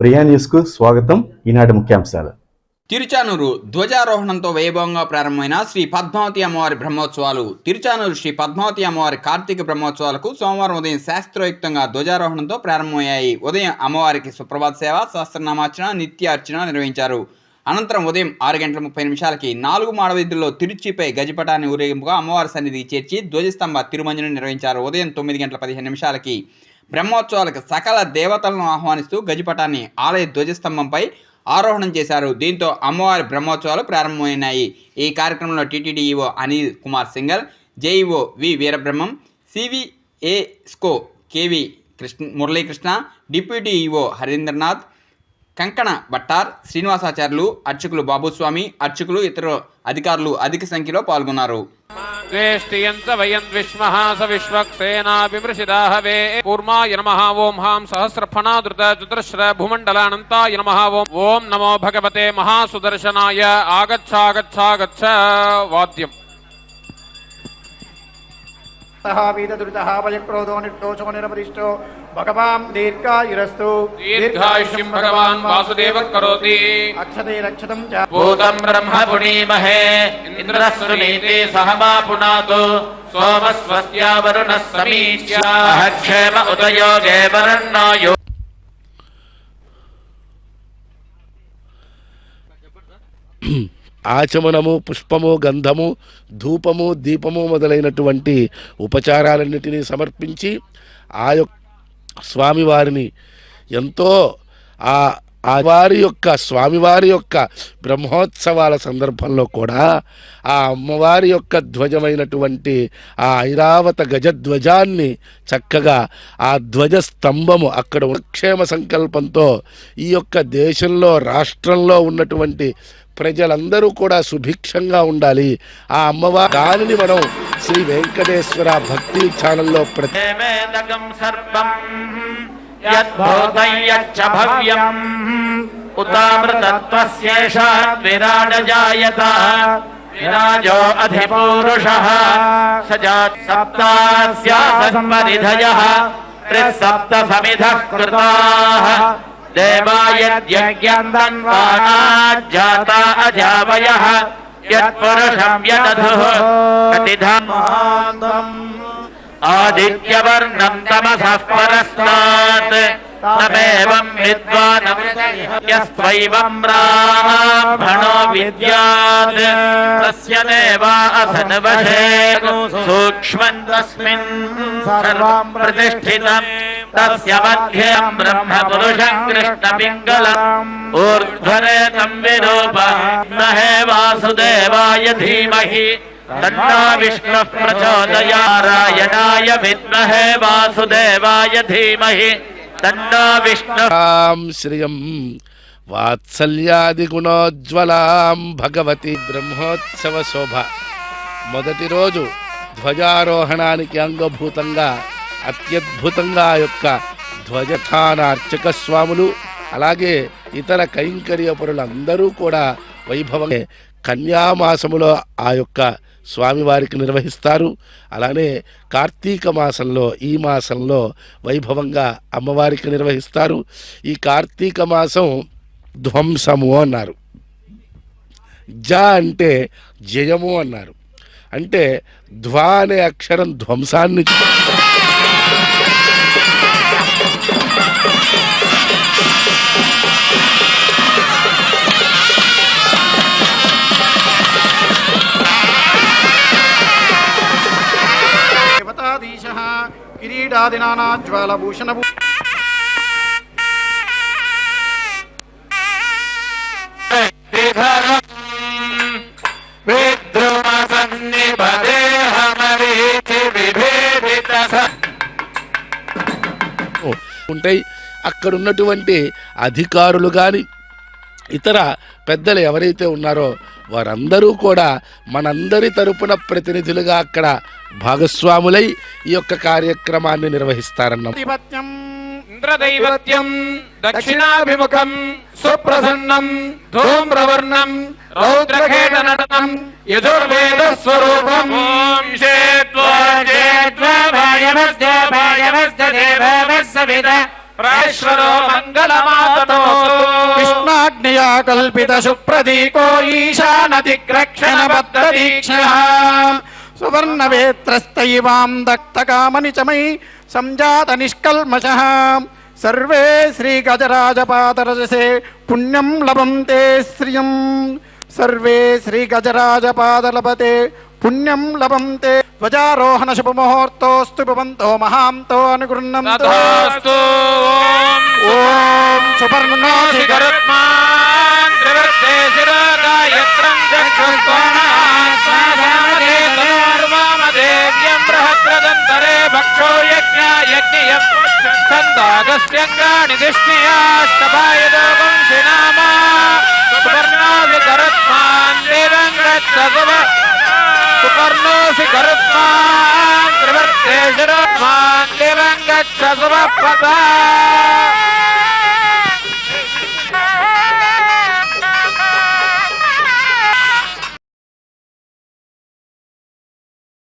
ప్రియా న్యూస్కు స్వాగతం. ఈనాటి ముఖ్యాంశాలు. తిరుచానూరు ధ్వజారోహణంతో వైభవంగా ప్రారంభమైన శ్రీ పద్మావతి అమ్మవారి బ్రహ్మోత్సవాలు. తిరుచానూరు శ్రీ పద్మావతి అమ్మవారి కార్తీక బ్రహ్మోత్సవాలకు సోమవారం ఉదయం శాస్త్రోయుక్తంగా ధ్వజారోహణంతో ప్రారంభమయ్యాయి. ఉదయం అమ్మవారికి సుప్రభాత సేవ సహస్రనామార్చన నిత్య అర్చన నిర్వహించారు. అనంతరం ఉదయం ఆరు గంటల ముప్పై నిమిషాలకి నాలుగు మాడవీధుల్లో తిరుచిపై గజపటాన్ని ఊరేగింపుగా అమ్మవారి సన్నిధికి చేర్చి ధ్వజస్తంభ తిరుమంజనం నిర్వహించారు. ఉదయం తొమ్మిది గంటల పదిహేను నిమిషాలకి బ్రహ్మోత్సవాలకు సకల దేవతలను ఆహ్వానిస్తూ గజపటాన్ని ఆలయ ధ్వజస్తంభంపై ఆరోహణం చేశారు. దీంతో అమ్మవారి బ్రహ్మోత్సవాలు ప్రారంభమైనాయి. ఈ కార్యక్రమంలో TTD EO Anil Kumar Singhal JEO V Veerabrahmam CVSO KV Krishna Muralikrishna deputy EO Harindranath Kankana Bhattar Srinivasacharyulu అర్చకులు బాబుస్వామి అర్చకులు ఇతర అధికారులు అధిక సంఖ్యలో పాల్గొన్నారు. द्वेष्टियन्त वयन् विश्वः स विश्वक्सेनाभिमृषिदाः वे कूर्माय नमः ॐ हां सहस्रफणादृत चतुरश्र भूमण्डलानन्ताय नमः ॐ ॐ नमो भगवते महासुदर्शनाय आगच्छागच्छागच्छ वाद्यम् సహావీతదురిత భయక్రోధో నిర్దోషో నిరపరిష్టో భగవాన్ దీర్ఘాయురస్తు దీర్ఘాయుష్యం భగవాన్ వాసుదేవ కరోతి అక్షతే రక్షతం భూతం బ్రహ్మ పుణీమహే ఇంద్రస్సునీతే సహమా పునాతు సోమస్వస్త్యా వరుణ సమీక్ష క్షేమ ఉదయో దేవరణాయో mm ఆచమనము పుష్పము గంధము ధూపము దీపము మొదలైనటువంటి ఉపచారాలన్నిటినీ సమర్పించి ఆ యొక్క స్వామివారిని ఎంతో ఆ ఆ వారి యొక్క స్వామివారి యొక్క బ్రహ్మోత్సవాల సందర్భంలో కూడా ఆ అమ్మవారి యొక్క ధ్వజమైనటువంటి ఆ ఐరావత గజధ్వజాన్ని చక్కగా ఆ ధ్వజ స్తంభము అక్కడ ఉన్న క్షేమ సంకల్పంతో ఈ యొక్క దేశంలో రాష్ట్రంలో ఉన్నటువంటి ప్రజలందరూ కూడా సుభిక్షంగా ఉండాలి. ఆ అమ్మవారి దానిని మనం శ్రీ వెంకటేశ్వర భక్తి ఛానల్లో ప్రతి यद्भूतं यच्च भव्यम्। उतामृतत्वस्येषा विराडजायत विराजो अधिपूरुषः। स जात् सप्तास्यासम्बनिधयः त्रिसप्तसमिधः कृताः। अजावयः यत्पुरुषं यदधुः आदित्यवर्णम् तमसः परस्तात् तमेवम् विद्वानम् यस्त्वैवम् ब्राह्मणो विद्यात् तस्य देवा असन्वशे सूक्ष्मम् तस्मिन् सर्वम् प्रतिष्ठितम् तस्य मध्यम् ब्रह्म पुरुषम् कृष्णपिङ्गलम् ऊर्ध्वरेतम् विरूपमहे वासुदेवाय धीमहि तन्नो विष्णुः प्रचोदयारायणाय विद्महे वासुदेवाय धीमहि तन्नो विष्णुः రాం శ్రియం వాత్సల్యాది గుణోజ్వలాం భగవతి బ్రహ్మోత్సవ శోభ మొదటి రోజు ధ్వజారోహణానికి అంగభూతంగా అత్యద్భుతంగా ఆ యొక్క ధ్వజస్థాన అర్చక స్వాములు అలాగే ఇతర కైంకర్య పరులందరూ కూడా వైభవంగా కన్యామాసములో ఆ యొక్క స్వామివారికి నిర్వహిస్తారు. అలానే కార్తీక మాసంలో ఈ మాసంలో వైభవంగా అమ్మవారికి నిర్వహిస్తారు. ఈ కార్తీక మాసం ధ్వంసము అన్నారు. జ అంటే జయము అన్నారు. అంటే ధ్వ అనే అక్షరం ధ్వంసాన్ని కిరీటాదీశ కిరీటాదినాజ్వాలభూషణ ఉంటాయి. అక్కడున్నటువంటి అధికారులు కానీ ఇతర పెద్దలు ఎవరైతే ఉన్నారో వారందరూ కూడా మనందరి తరపున ప్రతినిధులుగా అక్కడ భాగస్వాములై ఈ యొక్క కార్యక్రమాన్ని నిర్వహిస్తారన్నాం ఇంద్రదైవత్యం దక్షిణాభిముఖం సుప్రసన్నం ధూమ్రవర్ణం రౌద్రకేతనటనం యజుర్వేద స్వరూపం ఓం శేత్వాయేత్వాయమస్య కల్పిత సుప్రదీకో ఈశానదిగ్రక్షణ బద్ధదీక్ష సువర్ణవేత్రస్తైవాం దత్తకామనిచమై సంజాత నిష్కల్మష సర్వే శ్రీగజరాజపాదరజసే పుణ్యం లభంతే శ్రియం సర్వే శ్రీగజరాజపాదలభతే పుణ్యం లభంతే. ధ్వజారోహణ శుభముహూర్తోస్తు భవంతో మహాంతో అనుగృహ్ణంతో ఓం. సుపర్ణోసి గరు గరుత్మాన్ త్రివర్తే శిరోగాయత్రం చక్షుస్వామదేవ్యం బృహద్రదంతరే భక్షో యజ్ఞ యజ్ఞయం. ఛందాగస్యంగాని దిష్ణియాష్టభాయ దోగం శ్రీనామ సువర్ణోసి గరుత్మాన్ దేవం గచ్చ సుపర్ణోసి గరుత్మాన్ త్రివర్తే శిరోత్మాన్ దేవం గచ్చ సువపదా